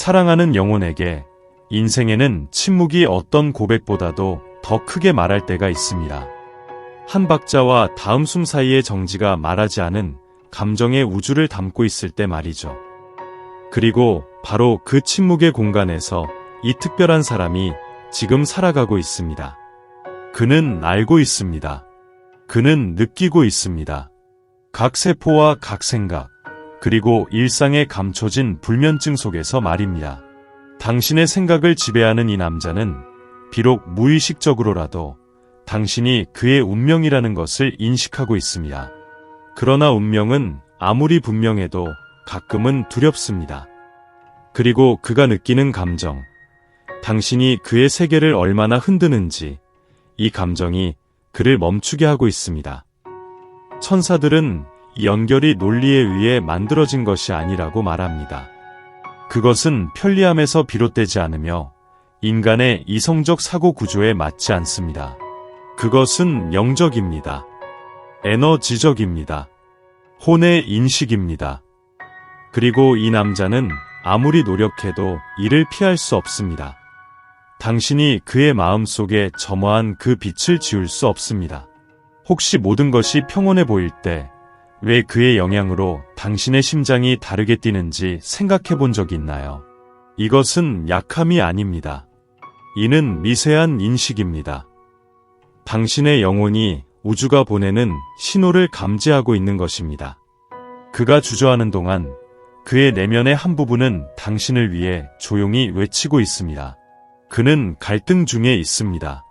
사랑하는 영혼에게 인생에는 침묵이 어떤 고백보다도 더 크게 말할 때가 있습니다. 한 박자와 다음 숨 사이의 정지가 말하지 않은 감정의 우주를 담고 있을 때 말이죠. 그리고 바로 그 침묵의 공간에서 이 특별한 사람이 지금 살아가고 있습니다. 그는 알고 있습니다. 그는 느끼고 있습니다. 각 세포와 각 생각, 그리고 일상에 감춰진 불면증 속에서 말입니다. 당신의 생각을 지배하는 이 남자는 비록 무의식적으로라도 당신이 그의 운명이라는 것을 인식하고 있습니다. 그러나 운명은 아무리 분명해도 가끔은 두렵습니다. 그리고 그가 느끼는 감정, 당신이 그의 세계를 얼마나 흔드는지 이 감정이 그를 멈추게 하고 있습니다. 천사들은 연결이 논리에 의해 만들어진 것이 아니라고 말합니다. 그것은 편리함에서 비롯되지 않으며 인간의 이성적 사고 구조에 맞지 않습니다. 그것은 영적입니다. 에너지적입니다. 혼의 인식입니다. 그리고 이 남자는 아무리 노력해도 이를 피할 수 없습니다. 당신이 그의 마음 속에 점화한 그 빛을 지울 수 없습니다. 혹시 모든 것이 평온해 보일 때 왜 그의 영향으로 당신의 심장이 다르게 뛰는지 생각해 본적 있나요? 이것은 약함이 아닙니다. 이는 미세한 인식입니다. 당신의 영혼이 우주가 보내는 신호를 감지하고 있는 것입니다. 그가 주저하는 동안 그의 내면의 한 부분은 당신을 위해 조용히 외치고 있습니다. 그는 갈등 중에 있습니다.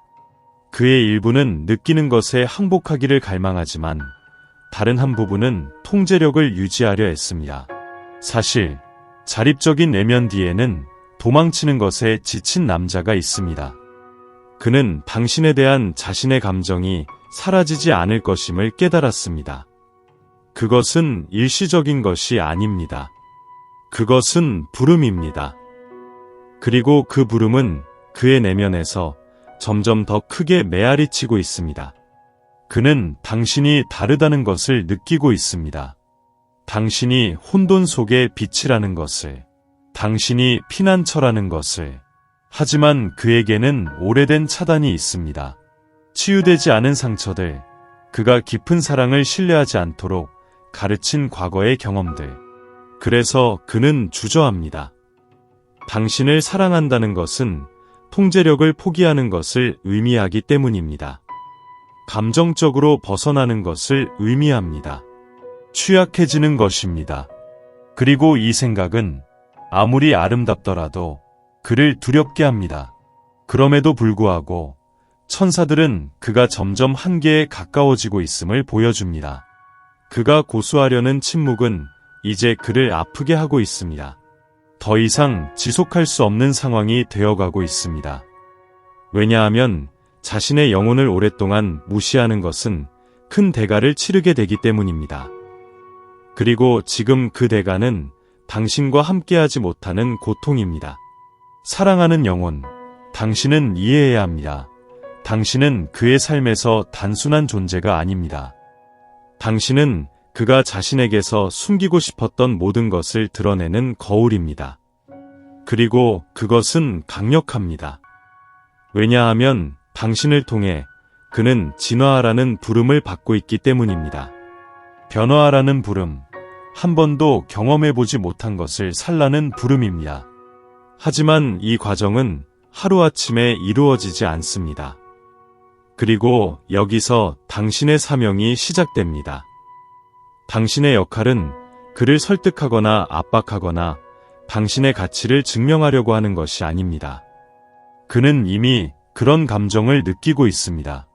그의 일부는 느끼는 것에 항복하기를 갈망하지만 다른 한 부분은 통제력을 유지하려 했습니다. 사실 자립적인 내면 뒤에는 도망치는 것에 지친 남자가 있습니다. 그는 당신에 대한 자신의 감정이 사라지지 않을 것임을 깨달았습니다. 그것은 일시적인 것이 아닙니다. 그것은 부름입니다. 그리고 그 부름은 그의 내면에서 점점 더 크게 메아리 치고 있습니다. 그는 당신이 다르다는 것을 느끼고 있습니다. 당신이 혼돈 속의 빛이라는 것을, 당신이 피난처라는 것을. 하지만 그에게는 오래된 차단이 있습니다. 치유되지 않은 상처들, 그가 깊은 사랑을 신뢰하지 않도록 가르친 과거의 경험들. 그래서 그는 주저합니다. 당신을 사랑한다는 것은 통제력을 포기하는 것을 의미하기 때문입니다. 감정적으로 벗어나는 것을 의미합니다. 취약해지는 것입니다. 그리고 이 생각은 아무리 아름답더라도 그를 두렵게 합니다. 그럼에도 불구하고 천사들은 그가 점점 한계에 가까워지고 있음을 보여줍니다. 그가 고수하려는 침묵은 이제 그를 아프게 하고 있습니다. 더 이상 지속할 수 없는 상황이 되어가고 있습니다. 왜냐하면 자신의 영혼을 오랫동안 무시하는 것은 큰 대가를 치르게 되기 때문입니다. 그리고 지금 그 대가는 당신과 함께하지 못하는 고통입니다. 사랑하는 영혼, 당신은 이해해야 합니다. 당신은 그의 삶에서 단순한 존재가 아닙니다. 당신은 그가 자신에게서 숨기고 싶었던 모든 것을 드러내는 거울입니다. 그리고 그것은 강력합니다. 왜냐하면 당신을 통해 그는 진화하라는 부름을 받고 있기 때문입니다. 변화하라는 부름, 한 번도 경험해보지 못한 것을 살라는 부름입니다. 하지만 이 과정은 하루아침에 이루어지지 않습니다. 그리고 여기서 당신의 사명이 시작됩니다. 당신의 역할은 그를 설득하거나 압박하거나 당신의 가치를 증명하려고 하는 것이 아닙니다. 그는 이미 그런 감정을 느끼고 있습니다.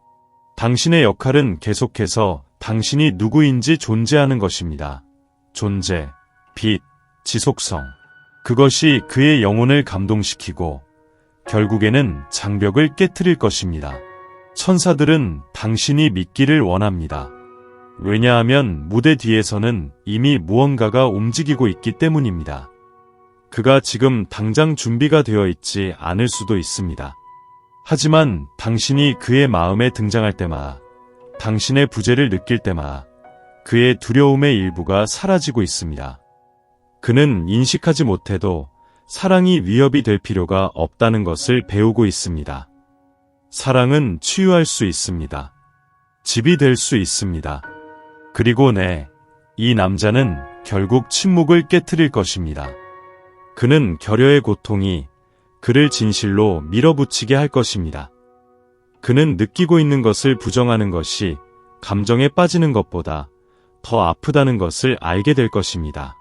당신의 역할은 계속해서 당신이 누구인지 존재하는 것입니다. 존재, 빛, 지속성. 그것이 그의 영혼을 감동시키고 결국에는 장벽을 깨뜨릴 것입니다. 천사들은 당신이 믿기를 원합니다. 왜냐하면 무대 뒤에서는 이미 무언가가 움직이고 있기 때문입니다. 그가 지금 당장 준비가 되어 있지 않을 수도 있습니다. 하지만 당신이 그의 마음에 등장할 때마다 당신의 부재를 느낄 때마다 그의 두려움의 일부가 사라지고 있습니다. 그는 인식하지 못해도 사랑이 위협이 될 필요가 없다는 것을 배우고 있습니다. 사랑은 치유할 수 있습니다. 집이 될 수 있습니다. 그리고 네, 이 남자는 결국 침묵을 깨뜨릴 것입니다. 그는 결여의 고통이 그를 진실로 밀어붙이게 할 것입니다. 그는 느끼고 있는 것을 부정하는 것이 감정에 빠지는 것보다 더 아프다는 것을 알게 될 것입니다.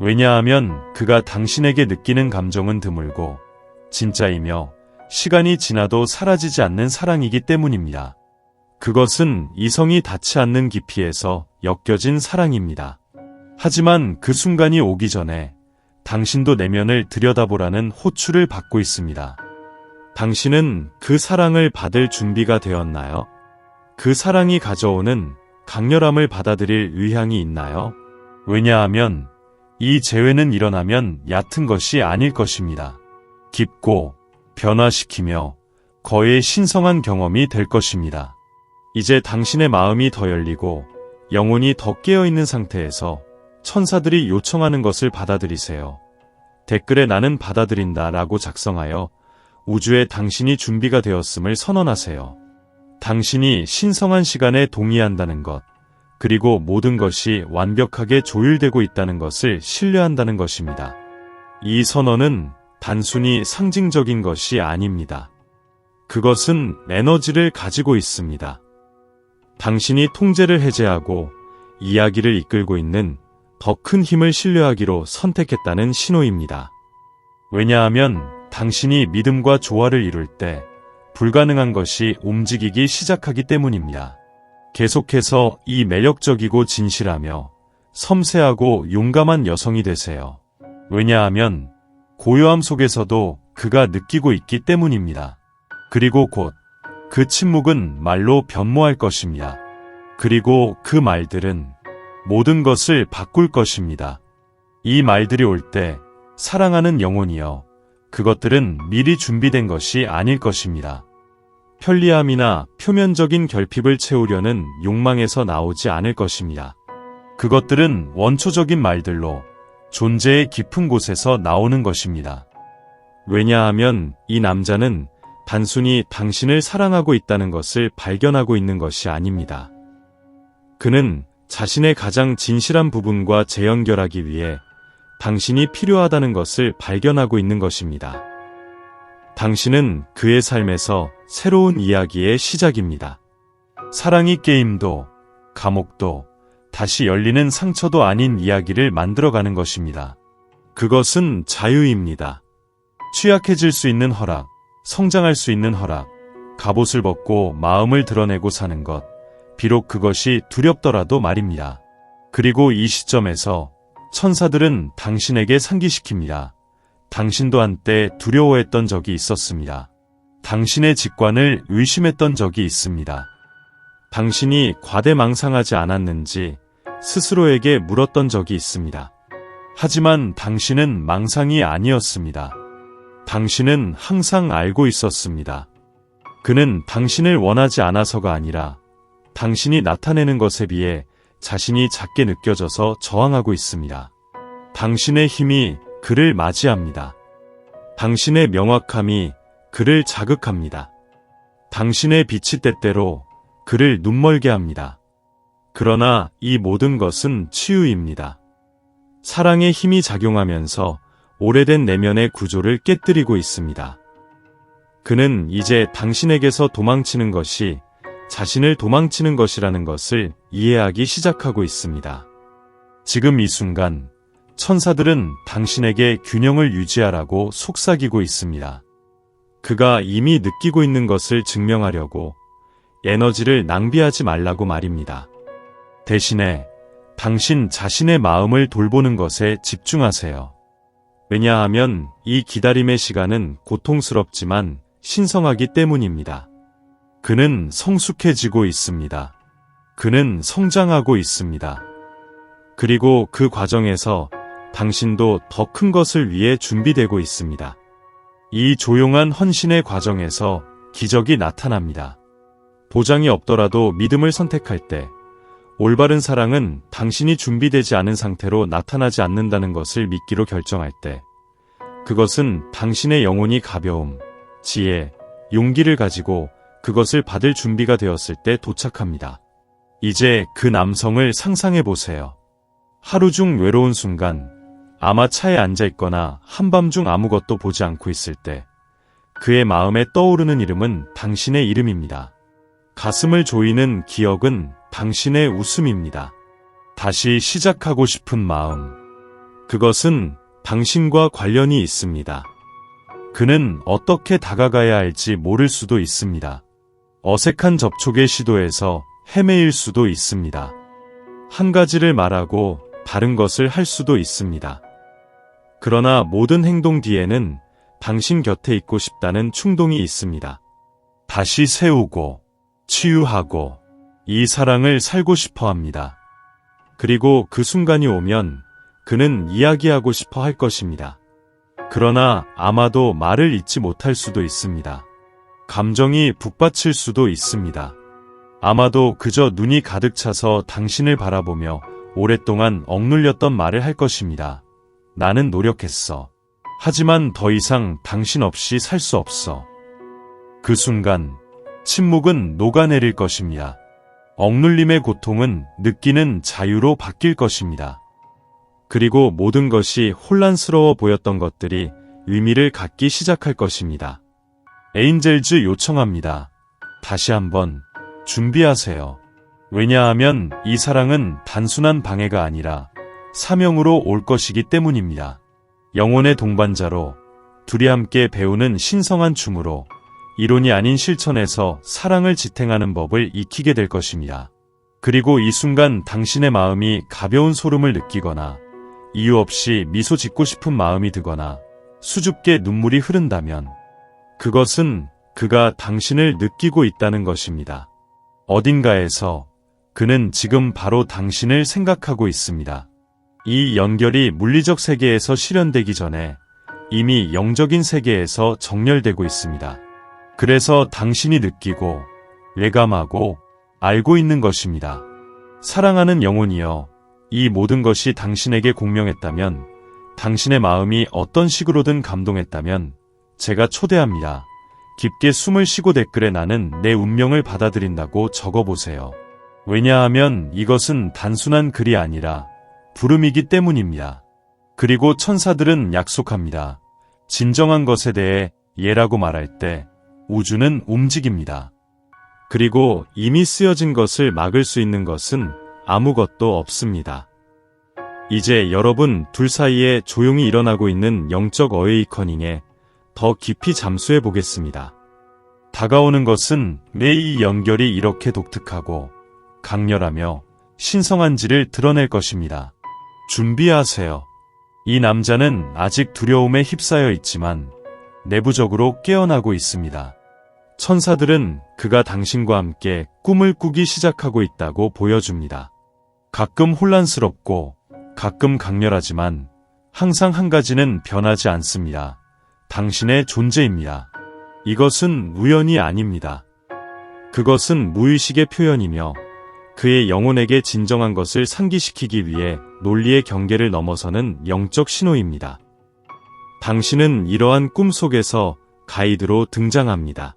왜냐하면 그가 당신에게 느끼는 감정은 드물고 진짜이며 시간이 지나도 사라지지 않는 사랑이기 때문입니다. 그것은 이성이 닿지 않는 깊이에서 엮여진 사랑입니다. 하지만 그 순간이 오기 전에 당신도 내면을 들여다보라는 호출을 받고 있습니다. 당신은 그 사랑을 받을 준비가 되었나요? 그 사랑이 가져오는 강렬함을 받아들일 의향이 있나요? 왜냐하면 이 재회는 일어나면 얕은 것이 아닐 것입니다. 깊고 변화시키며 거의 신성한 경험이 될 것입니다. 이제 당신의 마음이 더 열리고 영혼이 더 깨어있는 상태에서 천사들이 요청하는 것을 받아들이세요. 댓글에 나는 받아들인다 라고 작성하여 우주에 당신이 준비가 되었음을 선언하세요. 당신이 신성한 시간에 동의한다는 것, 그리고 모든 것이 완벽하게 조율되고 있다는 것을 신뢰한다는 것입니다. 이 선언은 단순히 상징적인 것이 아닙니다. 그것은 에너지를 가지고 있습니다. 당신이 통제를 해제하고 이야기를 이끌고 있는 더 큰 힘을 신뢰하기로 선택했다는 신호입니다. 왜냐하면 당신이 믿음과 조화를 이룰 때 불가능한 것이 움직이기 시작하기 때문입니다. 계속해서 이 매력적이고 진실하며 섬세하고 용감한 여성이 되세요. 왜냐하면 고요함 속에서도 그가 느끼고 있기 때문입니다. 그리고 곧 그 침묵은 말로 변모할 것입니다. 그리고 그 말들은 모든 것을 바꿀 것입니다. 이 말들이 올 때 사랑하는 영혼이여 그것들은 미리 준비된 것이 아닐 것입니다. 편리함이나 표면적인 결핍을 채우려는 욕망에서 나오지 않을 것입니다. 그것들은 원초적인 말들로 존재의 깊은 곳에서 나오는 것입니다. 왜냐하면 이 남자는 단순히 당신을 사랑하고 있다는 것을 발견하고 있는 것이 아닙니다. 그는 자신의 가장 진실한 부분과 재연결하기 위해 당신이 필요하다는 것을 발견하고 있는 것입니다. 당신은 그의 삶에서 새로운 이야기의 시작입니다. 사랑이 게임도, 감옥도, 다시 열리는 상처도 아닌 이야기를 만들어가는 것입니다. 그것은 자유입니다. 취약해질 수 있는 허락, 성장할 수 있는 허락, 갑옷을 벗고 마음을 드러내고 사는 것, 비록 그것이 두렵더라도 말입니다. 그리고 이 시점에서 천사들은 당신에게 상기시킵니다. 당신도 한때 두려워했던 적이 있었습니다. 당신의 직관을 의심했던 적이 있습니다. 당신이 과대망상하지 않았는지 스스로에게 물었던 적이 있습니다. 하지만 당신은 망상이 아니었습니다. 당신은 항상 알고 있었습니다. 그는 당신을 원하지 않아서가 아니라 당신이 나타내는 것에 비해 자신이 작게 느껴져서 저항하고 있습니다. 당신의 힘이 그를 맞이합니다. 당신의 명확함이 그를 자극합니다. 당신의 빛이 때때로 그를 눈멀게 합니다. 그러나 이 모든 것은 치유입니다. 사랑의 힘이 작용하면서 오래된 내면의 구조를 깨뜨리고 있습니다. 그는 이제 당신에게서 도망치는 것이 자신을 도망치는 것이라는 것을 이해하기 시작하고 있습니다. 지금 이 순간 천사들은 당신에게 균형을 유지하라고 속삭이고 있습니다. 그가 이미 느끼고 있는 것을 증명하려고 에너지를 낭비하지 말라고 말입니다. 대신에 당신 자신의 마음을 돌보는 것에 집중하세요. 왜냐하면 이 기다림의 시간은 고통스럽지만 신성하기 때문입니다. 그는 성숙해지고 있습니다. 그는 성장하고 있습니다. 그리고 그 과정에서 당신도 더 큰 것을 위해 준비되고 있습니다. 이 조용한 헌신의 과정에서 기적이 나타납니다. 보장이 없더라도 믿음을 선택할 때 올바른 사랑은 당신이 준비되지 않은 상태로 나타나지 않는다는 것을 믿기로 결정할 때 그것은 당신의 영혼이 가벼움, 지혜, 용기를 가지고 그것을 받을 준비가 되었을 때 도착합니다. 이제 그 남성을 상상해 보세요. 하루 중 외로운 순간, 아마 차에 앉아 있거나 한밤중 아무것도 보지 않고 있을 때, 그의 마음에 떠오르는 이름은 당신의 이름입니다. 가슴을 조이는 기억은 당신의 웃음입니다. 다시 시작하고 싶은 마음. 그것은 당신과 관련이 있습니다. 그는 어떻게 다가가야 할지 모를 수도 있습니다. 어색한 접촉의 시도에서 헤매일 수도 있습니다. 한 가지를 말하고 다른 것을 할 수도 있습니다. 그러나 모든 행동 뒤에는 당신 곁에 있고 싶다는 충동이 있습니다. 다시 세우고, 치유하고, 이 사랑을 살고 싶어 합니다. 그리고 그 순간이 오면 그는 이야기하고 싶어 할 것입니다. 그러나 아마도 말을 잊지 못할 수도 있습니다. 감정이 북받칠 수도 있습니다. 아마도 그저 눈이 가득 차서 당신을 바라보며 오랫동안 억눌렸던 말을 할 것입니다. 나는 노력했어. 하지만 더 이상 당신 없이 살 수 없어. 그 순간 침묵은 녹아내릴 것입니다. 억눌림의 고통은 느끼는 자유로 바뀔 것입니다. 그리고 모든 것이 혼란스러워 보였던 것들이 의미를 갖기 시작할 것입니다. 에인젤즈 요청합니다. 다시 한번 준비하세요. 왜냐하면 이 사랑은 단순한 방해가 아니라 사명으로 올 것이기 때문입니다. 영혼의 동반자로 둘이 함께 배우는 신성한 춤으로 이론이 아닌 실천에서 사랑을 지탱하는 법을 익히게 될 것입니다. 그리고 이 순간 당신의 마음이 가벼운 소름을 느끼거나 이유 없이 미소 짓고 싶은 마음이 드거나 수줍게 눈물이 흐른다면 그것은 그가 당신을 느끼고 있다는 것입니다. 어딘가에서 그는 지금 바로 당신을 생각하고 있습니다. 이 연결이 물리적 세계에서 실현되기 전에 이미 영적인 세계에서 정렬되고 있습니다. 그래서 당신이 느끼고 예감하고 알고 있는 것입니다. 사랑하는 영혼이여, 이 모든 것이 당신에게 공명했다면, 당신의 마음이 어떤 식으로든 감동했다면, 제가 초대합니다. 깊게 숨을 쉬고 댓글에 나는 내 운명을 받아들인다고 적어보세요. 왜냐하면 이것은 단순한 글이 아니라 부름이기 때문입니다. 그리고 천사들은 약속합니다. 진정한 것에 대해 예라고 말할 때 우주는 움직입니다. 그리고 이미 쓰여진 것을 막을 수 있는 것은 아무것도 없습니다. 이제 여러분 둘 사이에 조용히 일어나고 있는 영적 어웨이커닝에 더 깊이 잠수해 보겠습니다. 다가오는 것은 내 이 연결이 이렇게 독특하고 강렬하며 신성한지를 드러낼 것입니다. 준비하세요. 이 남자는 아직 두려움에 휩싸여 있지만 내부적으로 깨어나고 있습니다. 천사들은 그가 당신과 함께 꿈을 꾸기 시작하고 있다고 보여줍니다. 가끔 혼란스럽고 가끔 강렬하지만 항상 한 가지는 변하지 않습니다. 당신의 존재입니다. 이것은 우연이 아닙니다. 그것은 무의식의 표현이며 그의 영혼에게 진정한 것을 상기시키기 위해 논리의 경계를 넘어서는 영적 신호입니다. 당신은 이러한 꿈 속에서 가이드로 등장합니다.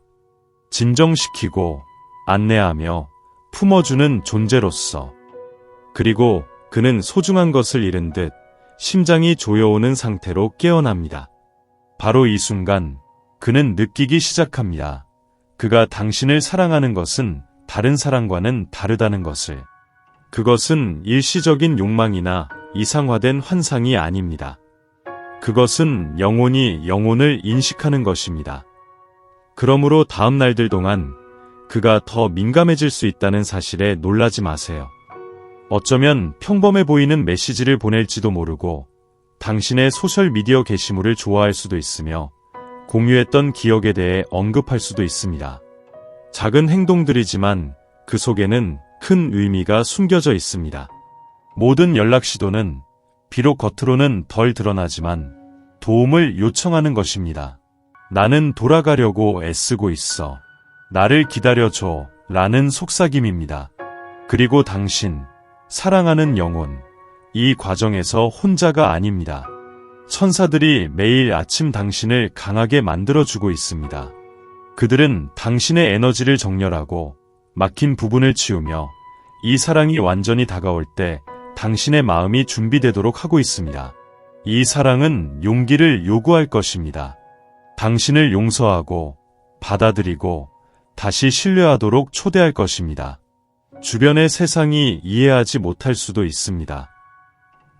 진정시키고 안내하며 품어주는 존재로서 그리고 그는 소중한 것을 잃은 듯 심장이 조여오는 상태로 깨어납니다. 바로 이 순간 그는 느끼기 시작합니다. 그가 당신을 사랑하는 것은 다른 사랑과는 다르다는 것을. 그것은 일시적인 욕망이나 이상화된 환상이 아닙니다. 그것은 영혼이 영혼을 인식하는 것입니다. 그러므로 다음 날들 동안 그가 더 민감해질 수 있다는 사실에 놀라지 마세요. 어쩌면 평범해 보이는 메시지를 보낼지도 모르고 당신의 소셜미디어 게시물을 좋아할 수도 있으며 공유했던 기억에 대해 언급할 수도 있습니다. 작은 행동들이지만 그 속에는 큰 의미가 숨겨져 있습니다. 모든 연락 시도는 비록 겉으로는 덜 드러나지만 도움을 요청하는 것입니다. 나는 돌아가려고 애쓰고 있어. 나를 기다려줘. 라는 속삭임입니다. 그리고 당신, 사랑하는 영혼, 이 과정에서 혼자가 아닙니다. 천사들이 매일 아침 당신을 강하게 만들어주고 있습니다. 그들은 당신의 에너지를 정렬하고 막힌 부분을 치우며 이 사랑이 완전히 다가올 때 당신의 마음이 준비되도록 하고 있습니다. 이 사랑은 용기를 요구할 것입니다. 당신을 용서하고 받아들이고 다시 신뢰하도록 초대할 것입니다. 주변의 세상이 이해하지 못할 수도 있습니다.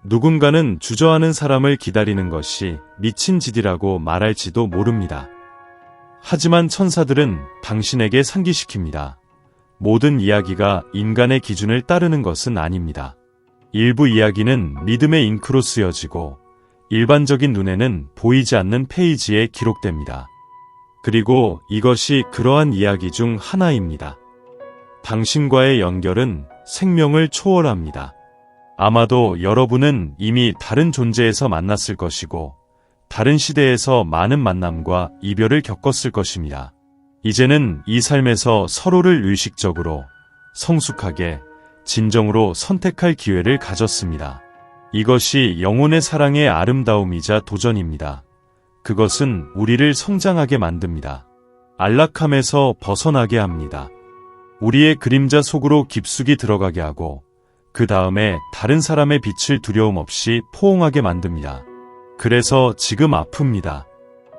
누군가는 주저하는 사람을 기다리는 것이 미친 짓이라고 말할지도 모릅니다. 하지만 천사들은 당신에게 상기시킵니다. 모든 이야기가 인간의 기준을 따르는 것은 아닙니다. 일부 이야기는 믿음의 잉크로 쓰여지고 일반적인 눈에는 보이지 않는 페이지에 기록됩니다. 그리고 이것이 그러한 이야기 중 하나입니다. 당신과의 연결은 생명을 초월합니다. 아마도 여러분은 이미 다른 존재에서 만났을 것이고, 다른 시대에서 많은 만남과 이별을 겪었을 것입니다. 이제는 이 삶에서 서로를 의식적으로, 성숙하게, 진정으로 선택할 기회를 가졌습니다. 이것이 영혼의 사랑의 아름다움이자 도전입니다. 그것은 우리를 성장하게 만듭니다. 안락함에서 벗어나게 합니다. 우리의 그림자 속으로 깊숙이 들어가게 하고 그 다음에 다른 사람의 빛을 두려움 없이 포옹하게 만듭니다. 그래서 지금 아픕니다.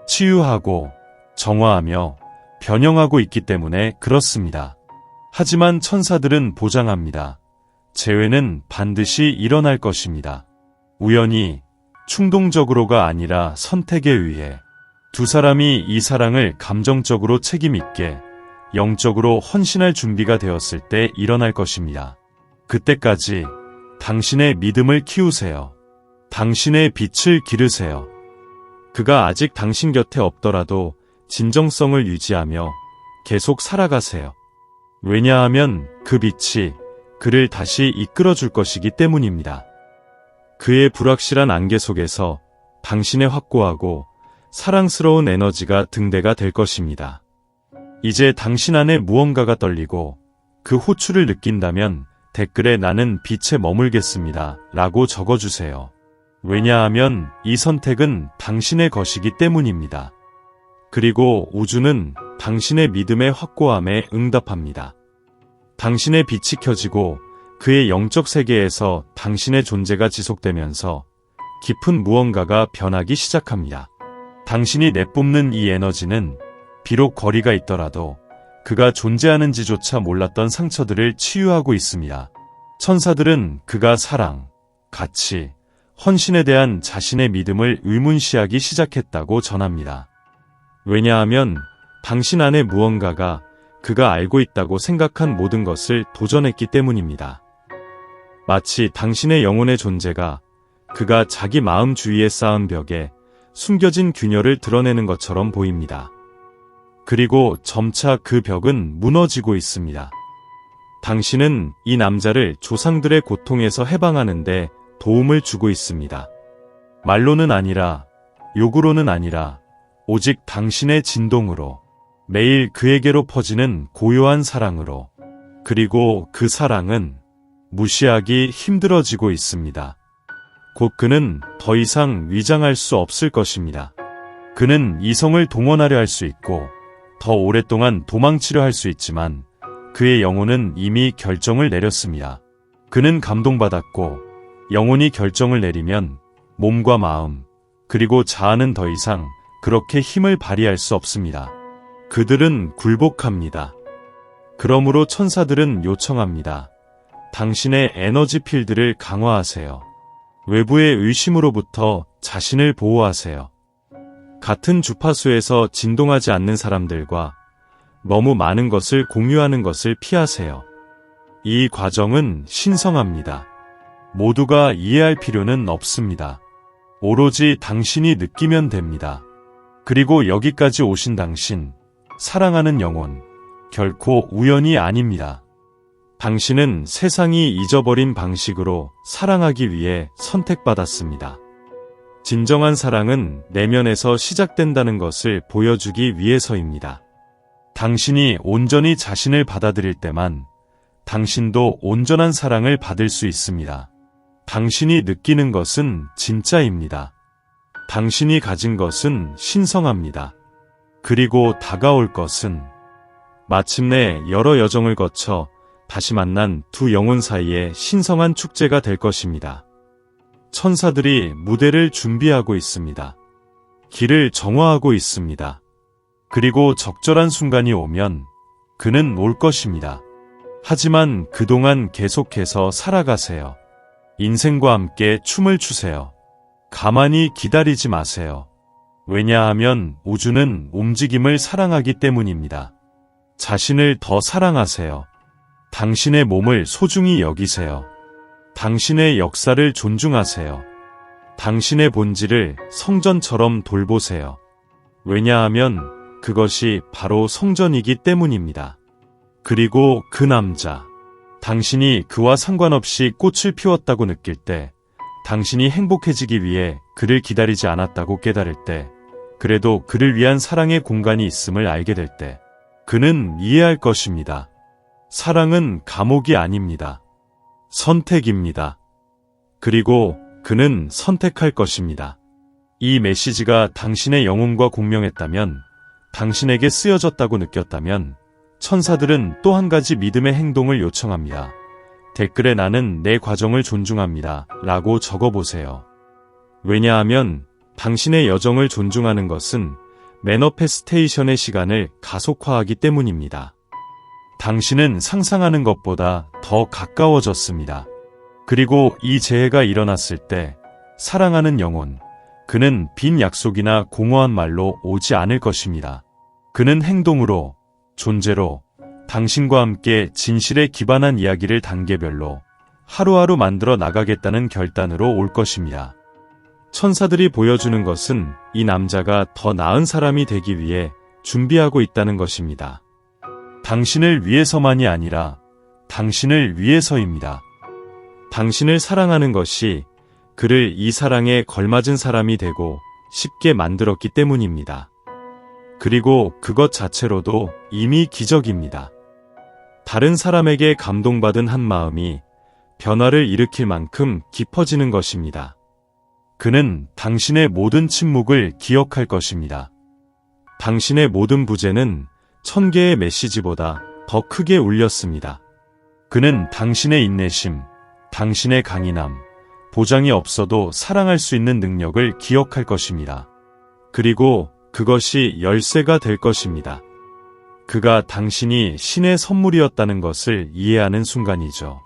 치유하고 정화하며 변형하고 있기 때문에 그렇습니다. 하지만 천사들은 보장합니다. 재회는 반드시 일어날 것입니다. 우연히 충동적으로가 아니라 선택에 의해 두 사람이 이 사랑을 감정적으로 책임있게 영적으로 헌신할 준비가 되었을 때 일어날 것입니다. 그때까지 당신의 믿음을 키우세요. 당신의 빛을 기르세요. 그가 아직 당신 곁에 없더라도 진정성을 유지하며 계속 살아가세요. 왜냐하면 그 빛이 그를 다시 이끌어 줄 것이기 때문입니다. 그의 불확실한 안개 속에서 당신의 확고하고 사랑스러운 에너지가 등대가 될 것입니다. 이제 당신 안에 무언가가 떨리고 그 호출을 느낀다면 댓글에 나는 빛에 머물겠습니다. 라고 적어주세요. 왜냐하면 이 선택은 당신의 것이기 때문입니다. 그리고 우주는 당신의 믿음의 확고함에 응답합니다. 당신의 빛이 켜지고 그의 영적 세계에서 당신의 존재가 지속되면서 깊은 무언가가 변하기 시작합니다. 당신이 내뿜는 이 에너지는 비록 거리가 있더라도 그가 존재하는지조차 몰랐던 상처들을 치유하고 있습니다. 천사들은 그가 사랑, 가치, 헌신에 대한 자신의 믿음을 의문시하기 시작했다고 전합니다. 왜냐하면 당신 안에 무언가가 그가 알고 있다고 생각한 모든 것을 도전했기 때문입니다. 마치 당신의 영혼의 존재가 그가 자기 마음 주위에 쌓은 벽에 숨겨진 균열을 드러내는 것처럼 보입니다. 그리고 점차 그 벽은 무너지고 있습니다. 당신은 이 남자를 조상들의 고통에서 해방하는데 도움을 주고 있습니다. 말로는 아니라, 욕으로는 아니라, 오직 당신의 진동으로, 매일 그에게로 퍼지는 고요한 사랑으로, 그리고 그 사랑은 무시하기 힘들어지고 있습니다. 곧 그는 더 이상 위장할 수 없을 것입니다. 그는 이성을 동원하려 할 수 있고, 더 오랫동안 도망치려 할 수 있지만 그의 영혼은 이미 결정을 내렸습니다. 그는 감동받았고 영혼이 결정을 내리면 몸과 마음 그리고 자아는 더 이상 그렇게 힘을 발휘할 수 없습니다. 그들은 굴복합니다. 그러므로 천사들은 요청합니다. 당신의 에너지 필드를 강화하세요. 외부의 의심으로부터 자신을 보호하세요. 같은 주파수에서 진동하지 않는 사람들과 너무 많은 것을 공유하는 것을 피하세요. 이 과정은 신성합니다. 모두가 이해할 필요는 없습니다. 오로지 당신이 느끼면 됩니다. 그리고 여기까지 오신 당신, 사랑하는 영혼, 결코 우연이 아닙니다. 당신은 세상이 잊어버린 방식으로 사랑하기 위해 선택받았습니다. 진정한 사랑은 내면에서 시작된다는 것을 보여주기 위해서입니다. 당신이 온전히 자신을 받아들일 때만 당신도 온전한 사랑을 받을 수 있습니다. 당신이 느끼는 것은 진짜입니다. 당신이 가진 것은 신성합니다. 그리고 다가올 것은 마침내 여러 여정을 거쳐 다시 만난 두 영혼 사이의 신성한 축제가 될 것입니다. 천사들이 무대를 준비하고 있습니다. 길을 정화하고 있습니다. 그리고 적절한 순간이 오면 그는 올 것입니다. 하지만 그동안 계속해서 살아가세요. 인생과 함께 춤을 추세요. 가만히 기다리지 마세요. 왜냐하면 우주는 움직임을 사랑하기 때문입니다. 자신을 더 사랑하세요. 당신의 몸을 소중히 여기세요. 당신의 역사를 존중하세요. 당신의 본질을 성전처럼 돌보세요. 왜냐하면 그것이 바로 성전이기 때문입니다. 그리고 그 남자. 당신이 그와 상관없이 꽃을 피웠다고 느낄 때, 당신이 행복해지기 위해 그를 기다리지 않았다고 깨달을 때, 그래도 그를 위한 사랑의 공간이 있음을 알게 될 때, 그는 이해할 것입니다. 사랑은 감옥이 아닙니다. 선택입니다. 그리고 그는 선택할 것입니다. 이 메시지가 당신의 영혼과 공명했다면, 당신에게 쓰여졌다고 느꼈다면, 천사들은 또 한 가지 믿음의 행동을 요청합니다. 댓글에 나는 내 과정을 존중합니다. 라고 적어보세요. 왜냐하면 당신의 여정을 존중하는 것은 매너페스테이션의 시간을 가속화하기 때문입니다. 당신은 상상하는 것보다 더 가까워졌습니다. 그리고 이 재해가 일어났을 때 사랑하는 영혼, 그는 빈 약속이나 공허한 말로 오지 않을 것입니다. 그는 행동으로, 존재로, 당신과 함께 진실에 기반한 이야기를 단계별로 하루하루 만들어 나가겠다는 결단으로 올 것입니다. 천사들이 보여주는 것은 이 남자가 더 나은 사람이 되기 위해 준비하고 있다는 것입니다. 당신을 위해서만이 아니라 당신을 위해서입니다. 당신을 사랑하는 것이 그를 이 사랑에 걸맞은 사람이 되고 쉽게 만들었기 때문입니다. 그리고 그것 자체로도 이미 기적입니다. 다른 사람에게 감동받은 한 마음이 변화를 일으킬 만큼 깊어지는 것입니다. 그는 당신의 모든 침묵을 기억할 것입니다. 당신의 모든 부재는 천 개의 메시지보다 더 크게 울렸습니다. 그는 당신의 인내심, 당신의 강인함, 보장이 없어도 사랑할 수 있는 능력을 기억할 것입니다. 그리고 그것이 열쇠가 될 것입니다. 그가 당신이 신의 선물이었다는 것을 이해하는 순간이죠.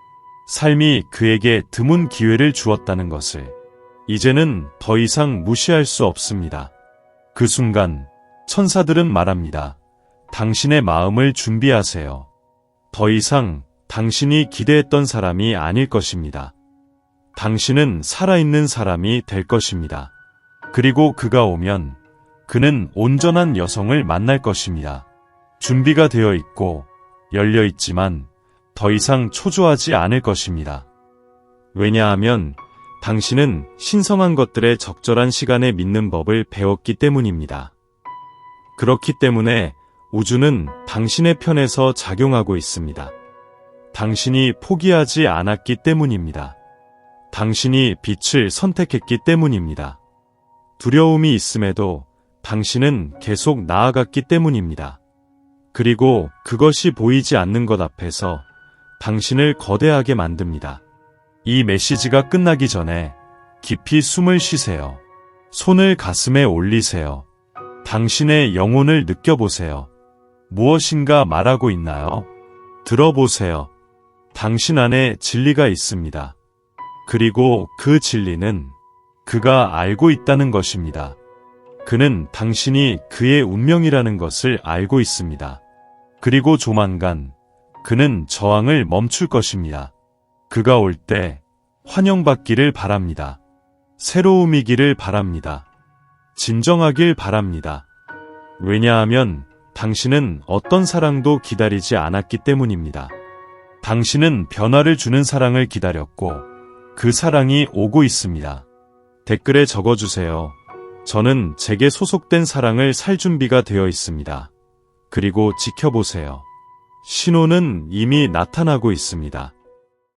삶이 그에게 드문 기회를 주었다는 것을 이제는 더 이상 무시할 수 없습니다. 그 순간 천사들은 말합니다. 당신의 마음을 준비하세요. 더 이상 당신이 기대했던 사람이 아닐 것입니다. 당신은 살아있는 사람이 될 것입니다. 그리고 그가 오면 그는 온전한 여성을 만날 것입니다. 준비가 되어 있고 열려 있지만 더 이상 초조하지 않을 것입니다. 왜냐하면 당신은 신성한 것들의 적절한 시간에 믿는 법을 배웠기 때문입니다. 그렇기 때문에 우주는 당신의 편에서 작용하고 있습니다. 당신이 포기하지 않았기 때문입니다. 당신이 빛을 선택했기 때문입니다. 두려움이 있음에도 당신은 계속 나아갔기 때문입니다. 그리고 그것이 보이지 않는 것 앞에서 당신을 거대하게 만듭니다. 이 메시지가 끝나기 전에 깊이 숨을 쉬세요. 손을 가슴에 올리세요. 당신의 영혼을 느껴보세요. 무엇인가 말하고 있나요? 들어보세요. 당신 안에 진리가 있습니다. 그리고 그 진리는 그가 알고 있다는 것입니다. 그는 당신이 그의 운명이라는 것을 알고 있습니다. 그리고 조만간 그는 저항을 멈출 것입니다. 그가 올 때 환영받기를 바랍니다. 새로움이기를 바랍니다. 진정하길 바랍니다. 왜냐하면 당신은 어떤 사랑도 기다리지 않았기 때문입니다. 당신은 변화를 주는 사랑을 기다렸고 그 사랑이 오고 있습니다. 댓글에 적어주세요. 저는 제게 소속된 사랑을 살 준비가 되어 있습니다. 그리고 지켜보세요. 신호는 이미 나타나고 있습니다.